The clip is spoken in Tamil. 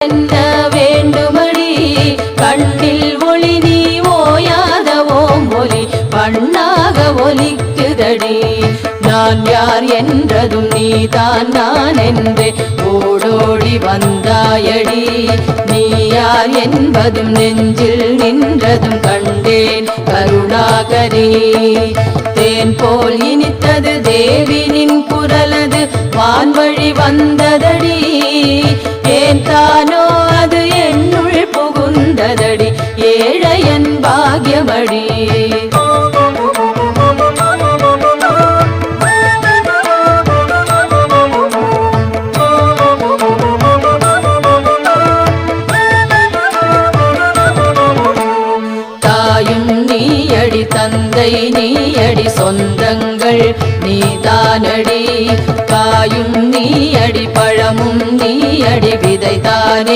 என்ன வேண்டுமடி? கண்ணில் ஒளி நீ ஓயாத ஓம் ஒலி பண்ணாக ஒலிக்குதடி. நான் யார் என்றதும் நீதான் நான் என்று ஓடோடி வந்தாயடி. நீ யார் என்பதும் நெஞ்சில் நின்றதும் கண்டேன் கருணாகரி. தேன் போல் இனித்தது தேவினின் குரலது வான்வழி வந்ததடி. புகுந்ததடி ஏழையன் பாக்யமடி. நீயடி தந்தை நீயடி சொந்தங்கள் நீதானடி. காயும் நீயடி பழமும் நீயடி விதைதானே.